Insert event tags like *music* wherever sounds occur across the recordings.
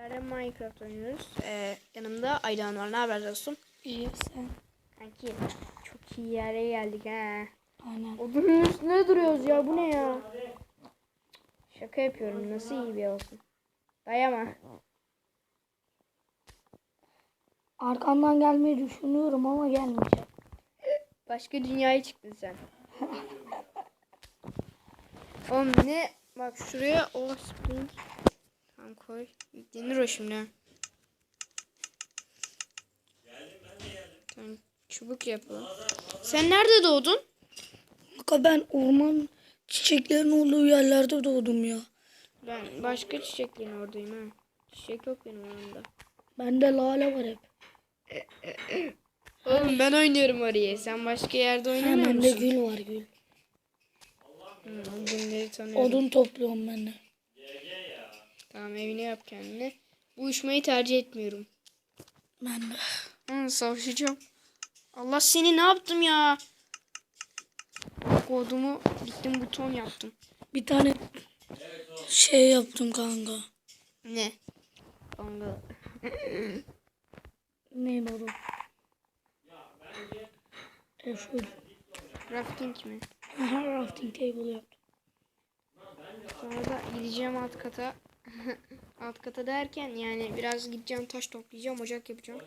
Beraber Minecraft oynuyoruz. Ee, yanımda Aydan var. Ne haber dostum? İyi sen. Kanki çok iyi yere geldik ha. Aynen. Odunun üstünde duruyoruz ya. Bu ne ya? Şaka yapıyorum. Nasıl iyi bir olsun. Dayama. Arkandan gelmeyi düşünüyorum ama gelmeyeceğim. Başka dünyaya çıktın sen. *laughs* Oğlum ne? Bak şuraya o spring. Tamam koy. Yüklenir o şimdi. Tamam çubuk yapalım. Sen nerede doğdun? Kanka ben orman çiçeklerin olduğu yerlerde doğdum ya. Ben başka çiçeklerin oradayım ha. Çiçek yok benim yanımda. Bende lale var hep. Oğlum ben oynuyorum orayı. Sen başka yerde oynamıyor musun? gül var gül. Tanıyorum. Odun topluyorum ben de. Tamam evini yap kendine. Bu uçmayı tercih etmiyorum. Ben de. Hı, savaşacağım. Allah seni ne yaptım ya? Kodumu gittim buton yaptım. Bir tane şey yaptım kanka. Ne? Kanka. *clears throat* Neydi o? E şöyle. Rafting mi? Aha, rafting table yaptım. Sonra da gideceğim alt kata. *laughs* alt kata derken yani biraz gideceğim taş toplayacağım ocak yapacağım.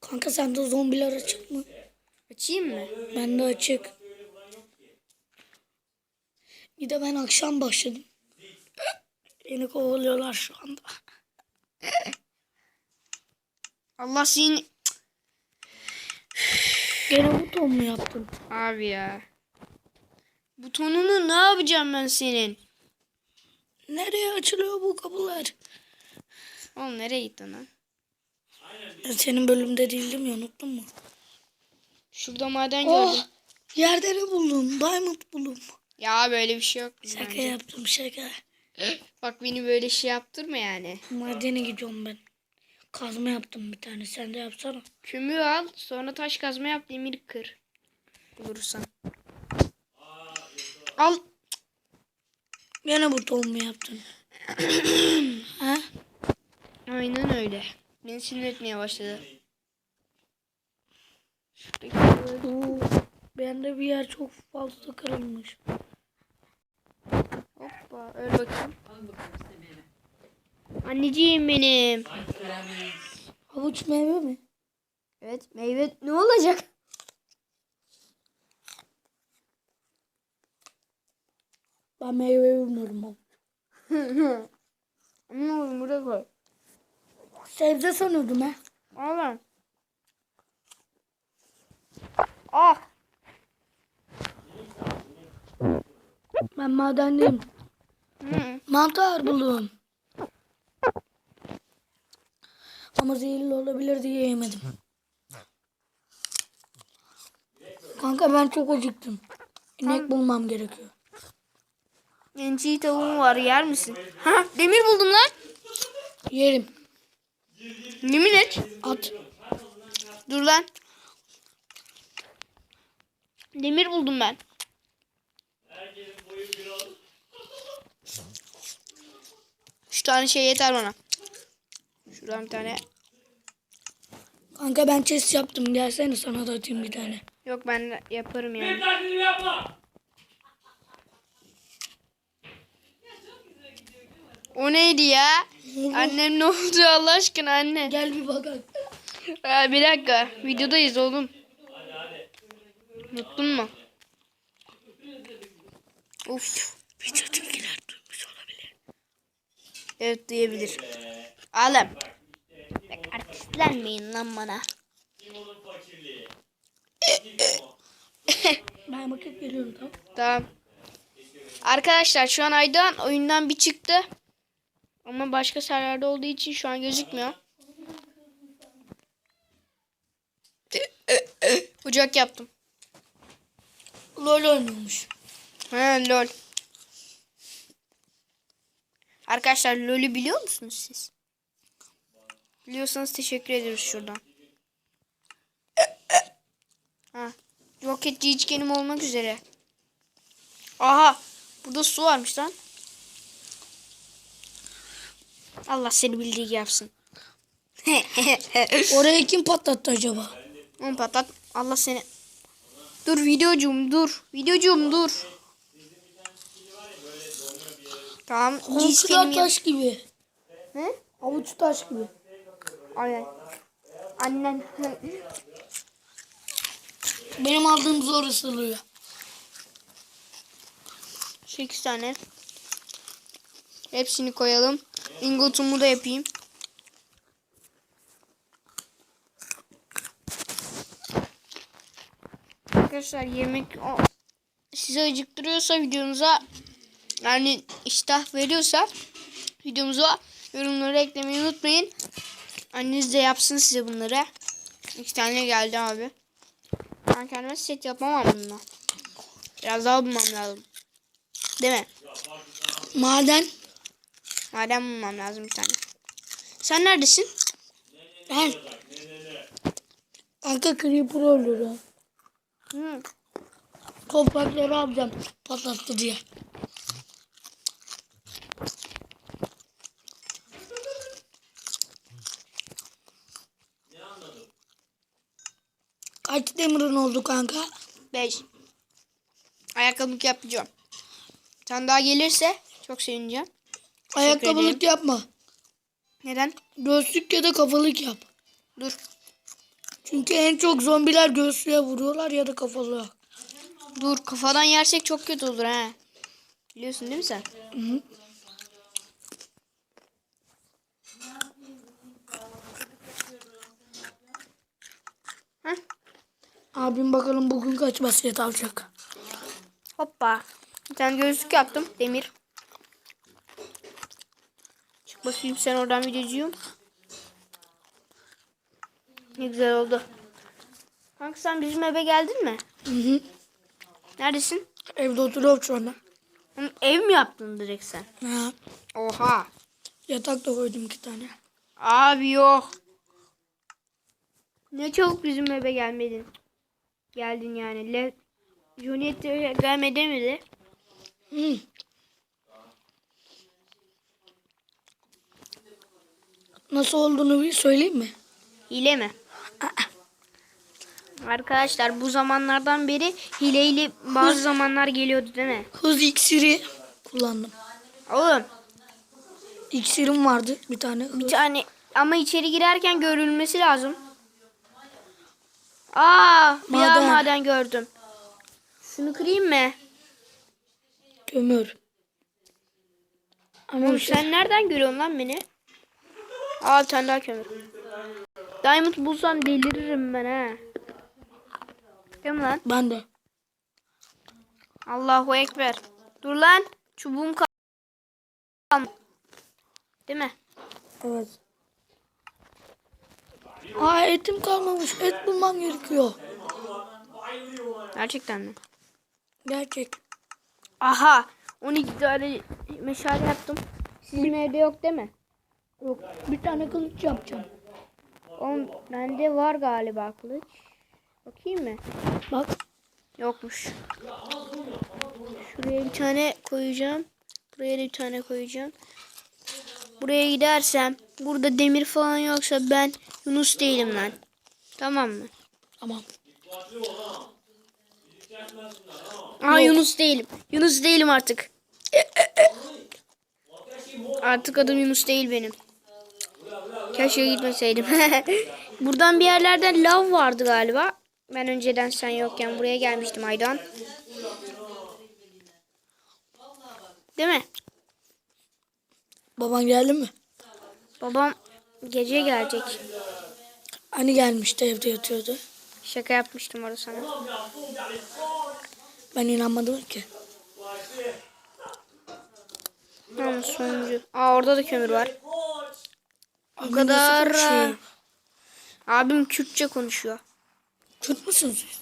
Kanka sende zombiler açık mı? Açayım mı? Bende açık. Bir de ben akşam başladım. *laughs* Beni kovalıyorlar şu anda. *laughs* Allah seni... Gene buton mu yaptın? Abi ya. Butonunu ne yapacağım ben senin? Nereye açılıyor bu kapılar? Oğlum nereye gittin lan? Senin bölümde değildim ya unuttun mu? Şurada maden Oh! gördüm. Yerde ne buldum? Diamond buldum. Ya böyle bir şey yok. Şaka bence. yaptım şaka. Bak beni böyle şey yaptırma yani. Madene gidiyorum ben. Kazma yaptım bir tane. Sen de yapsana. Kümü al sonra taş kazma yap demir kır. Bulursan. Al. Gene buton mu yaptın? *clears throat* ha? Aynen öyle. Beni sinir etmeye başladı. Oo, bende bir yer çok fazla kırılmış. Hoppa öl bakayım. Anneciğim benim. Havuç meyve mi? Evet meyve ne olacak? Ben meyve ama. *laughs* Ne olur burada koy. Sebze sanıyordum. Al lan. Ah. Ben madendeyim. Hı. Mantar buldum. Ama zehirli olabilir diye yemedim. Kanka ben çok acıktım. İnek bulmam gerekiyor. Ençi tavuğum var yer misin? Ha demir buldum lan. Yerim. Yemin et. At. Dur lan. Demir buldum ben. Üç tane şey yeter bana. Şuradan bir tane. Kanka ben chest yaptım. Gelsene sana da atayım bir tane. Yok ben yaparım yani. O neydi ya? Annem ne oldu Allah aşkına anne? Gel bir bakalım. Aa, bir dakika. Videodayız oğlum. Unuttun mu? Uf. Videodakiler duymuş olabilir. Evet diyebilir. Alem. Bak artistlenmeyin lan bana. *laughs* Ben bakıp geliyorum tamam. Tamam. Arkadaşlar şu an Aydan oyundan bir çıktı. Ama başka serverde olduğu için şu an gözükmüyor. Ocak yaptım. LOL oynuyormuş. Ha lol. Arkadaşlar lol'ü biliyor musunuz siz? Biliyorsanız teşekkür ediyoruz şuradan. Ha. Roketçi içkenim olmak üzere. Aha. Burada su varmış lan. Allah seni bildiği yapsın. *laughs* Oraya kim patlattı acaba? On patlat. Allah seni. Dur videocum dur. Videocum dur. Tamam. Avuçlar taş gibi. Ne? Avuç taş gibi. Aynen. Annen. Benim aldığım zor ısırılıyor. 8 tane. Hepsini koyalım. Ingotumu da yapayım. Arkadaşlar yemek size acıktırıyorsa videomuza yani iştah veriyorsa videomuza yorumları eklemeyi unutmayın. Anneniz de yapsın size bunları. İki tane geldi abi. Ben kendime set yapamam bununla. Biraz daha bulmam lazım. Değil mi? Maden. Madem bulmam lazım bir tane. Sen neredesin? Ben. Kanka creeper öldürüyor. Hı. Toprakları alacağım patlattı diye. Kaç demirin oldu kanka? 5. Ayakkabılık yapacağım. Tane daha gelirse çok sevineceğim. Ayakkabılık yapma. Neden? Göğüslük ya da kafalık yap. Dur. Çünkü en çok zombiler göğüslüğe vuruyorlar ya da kafalığa. Dur. Kafadan yersek çok kötü olur ha. Biliyorsun değil mi sen? Hı hı. Heh. Abim bakalım bugün kaç basket alacak. Hoppa. Bir tane gözlük yaptım. Demir. Bakayım sen oradan videocuğum. Ne güzel oldu. Kanka sen bizim eve geldin mi? Hı hı. Neredesin? Evde oturuyorum şu anda. Ev mi yaptın direkt sen? Ha. Oha. Yatak da koydum iki tane. Abi yok. Ne çabuk bizim eve gelmedin. Geldin yani. Le Juliet de gelme demedi. Hı. Nasıl olduğunu bir söyleyeyim mi? Hile mi? Arkadaşlar bu zamanlardan beri hileyli bazı zamanlar geliyordu değil mi? Hız iksiri kullandım. Oğlum İksirim vardı bir tane. Hız. bir tane ama içeri girerken görülmesi lazım. Aa bir daha Maden. maden gördüm. Şunu kırayım mı? Kömür. Ama işte- sen nereden görüyorsun lan beni? Aa bir tane daha kömür. Diamond bulsam deliririm ben ha. Değil mi lan? ben de. Allahu Ekber. Dur lan. Çubuğum kal. Değil mi? Evet. Aa etim kalmamış. Et bulmam gerekiyor. Gerçekten mi? Gerçek. Aha. 12 tane meşale yaptım. Sizin evde yok değil mi? Yok. Bir tane kılıç yapacağım. Oğlum bende var galiba kılıç. Bakayım mı? Bak. Yokmuş. Şuraya bir tane koyacağım. Buraya da bir tane koyacağım. Buraya gidersem burada demir falan yoksa ben Yunus değilim lan. Tamam mı? Tamam. Aa Yunus değilim. Yunus değilim artık. *laughs* Artık adım Yunus değil benim. Keşke gitmeseydim. *laughs* Buradan bir yerlerden lav vardı galiba. Ben önceden sen yokken buraya gelmiştim Aydan. Değil mi? Baban geldi mi? Babam gece gelecek. Hani gelmişti evde yatıyordu. Şaka yapmıştım orada sana. Ben inanmadım ki. Tamam sonuncu. Aa orada da kömür var. O kadar. Abim Kürtçe konuşuyor. Kürt müsün siz?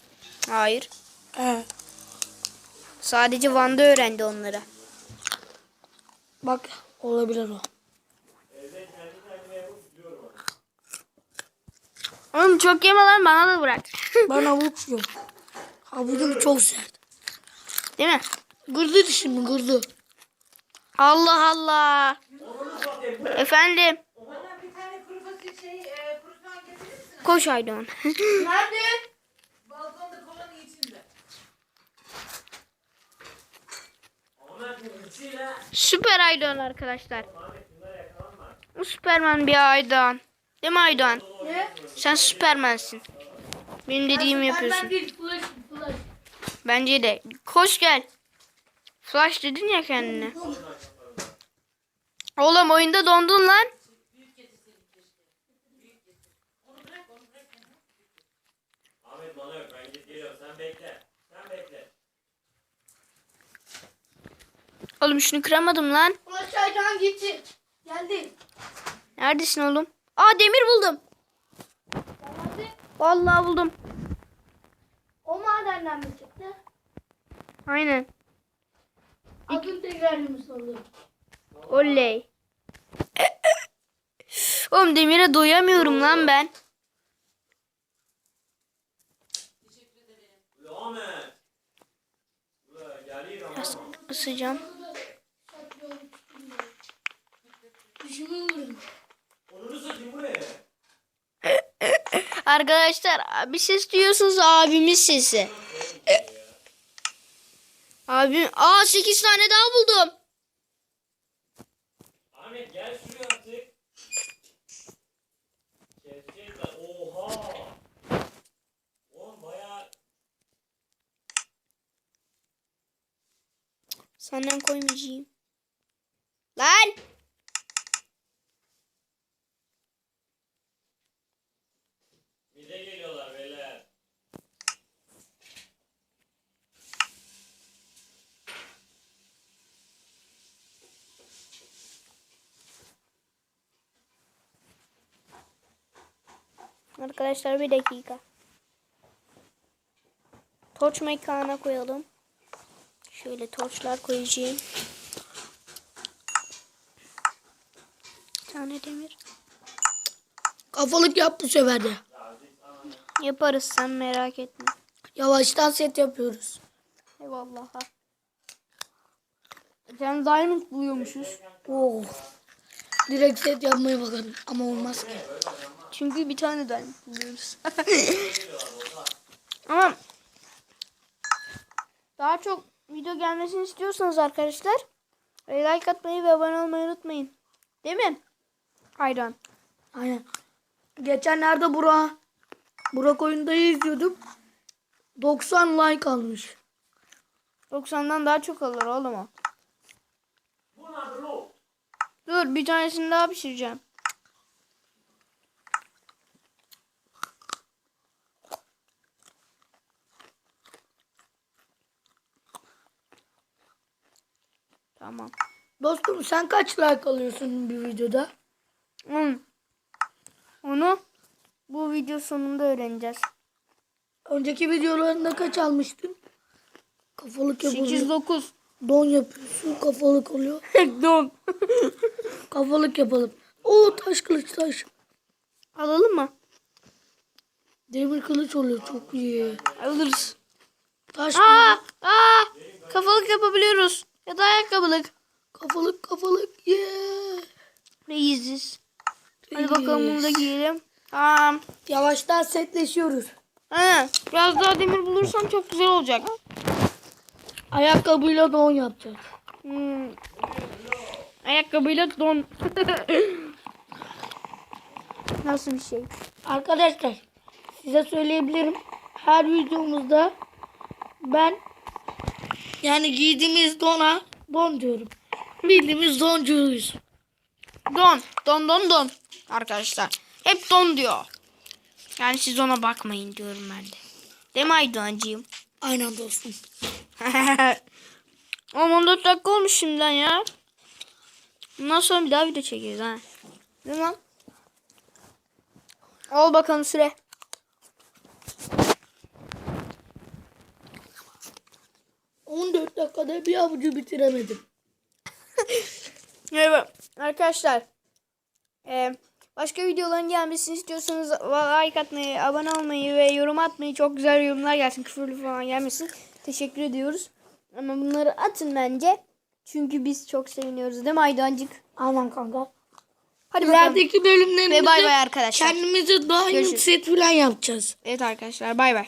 Hayır. He. Sadece Van'da öğrendi onları. Bak olabilir o. Oğlum çok yeme lan bana da bırak. *laughs* Ben havuç yiyorum. Havucum çok sert. Değil mi? Gırdı dişimi gırdı. Allah Allah. Efendim. Koş Aydoğan. Nerede? Balkonda kovanın içinde. Süper Aydoğan arkadaşlar. Bu Süperman bir Aydoğan. Değil mi Aydoğan? Ne? Sen Süpermensin. Benim dediğimi yapıyorsun. Ben değil flash flash. Bence de. Koş gel. Flash dedin ya kendine. Oğlum oyunda dondun lan. Ahmet bana yok ben git geliyorum sen bekle. Sen bekle. Oğlum şunu kıramadım lan. Flash aydan gitti. Geldi. Neredesin oğlum? Aa demir buldum. Nerede? Vallahi buldum. O madenden mi çıktı? Aynen. Adın tekrarlamış oldu. Oley. Oğlum demire doyamıyorum lan ben. Ulan. Ulan geliyor ama. Is- Isıcağım. Düşümü vurun. Onunu satayım bu ne? Arkadaşlar bir ses duyuyorsunuz abimin sesi. Abim aa 8 tane daha buldum. Ahmet gel şuraya artık. Kesecekler. Oha. Oğlum baya Senden koymayacağım. Lan! Arkadaşlar bir dakika. Torç mekana koyalım. Şöyle torçlar koyacağım. Bir tane demir. Kafalık yap bu sefer de. Yaparız sen merak etme. Yavaştan set yapıyoruz. Eyvallah. Sen diamond buluyormuşuz. Oh. Direkt set yapmaya bakalım. Ama olmaz ki. Çünkü bir tane diamond buluyoruz. *laughs* Ama daha çok video gelmesini istiyorsanız arkadaşlar e, like atmayı ve abone olmayı unutmayın. Değil mi? Aydan. Aynen. Geçenlerde Burak Burak oyundayı izliyordum. 90 like almış. 90'dan daha çok alır oğlum o. Dur bir tanesini daha pişireceğim. Tamam. Dostum sen kaç like alıyorsun bir videoda? Hmm. Onu bu video sonunda öğreneceğiz. Önceki videolarında kaç almıştın? Kafalık yapılıyor. 8-9. Don yapıyorsun kafalık oluyor. *laughs* Don. *laughs* Kafalık yapalım. Oo taş kılıç taş. Alalım mı? Demir kılıç oluyor çok iyi. Alırız. Taş Aa, aa, kafalık yapabiliyoruz. Ya da ayakkabılık. kafalık kafalık. Yeah. Reisiz. Hadi bakalım bunu da giyelim. Tamam. Yavaştan setleşiyoruz. Ha, biraz daha demir bulursam çok güzel olacak. Ayakkabıyla don yapacağız. Hmm. Ayakkabıyla don. *laughs* Nasıl bir şey? Arkadaşlar size söyleyebilirim. Her videomuzda ben yani giydiğimiz dona don diyorum. Bildiğimiz doncuyuz. Don. Don don don. Arkadaşlar. Hep don diyor. Yani siz ona bakmayın diyorum ben de. Değil mi Aydoğancığım? Aynen dostum. *laughs* Ama 14 dakika olmuş şimdiden ya. Bundan sonra bir daha video çekeriz ha. Değil mi? Al bakalım süre. ...14 dakikada bir avucu bitiremedim. *laughs* Evet arkadaşlar. Ee, başka videoların gelmesini istiyorsanız like atmayı, abone olmayı ve yorum atmayı çok güzel yorumlar gelsin. Küfürlü falan gelmesin. Teşekkür ediyoruz. Ama bunları atın bence. Çünkü biz çok seviniyoruz değil mi Aydancık? Aynen kanka. Hadi bakalım. İlerideki bölümlerimizde Ve bay bay arkadaşlar. kendimize daha iyi Görüşürüz. set falan yapacağız. Evet arkadaşlar bay bay.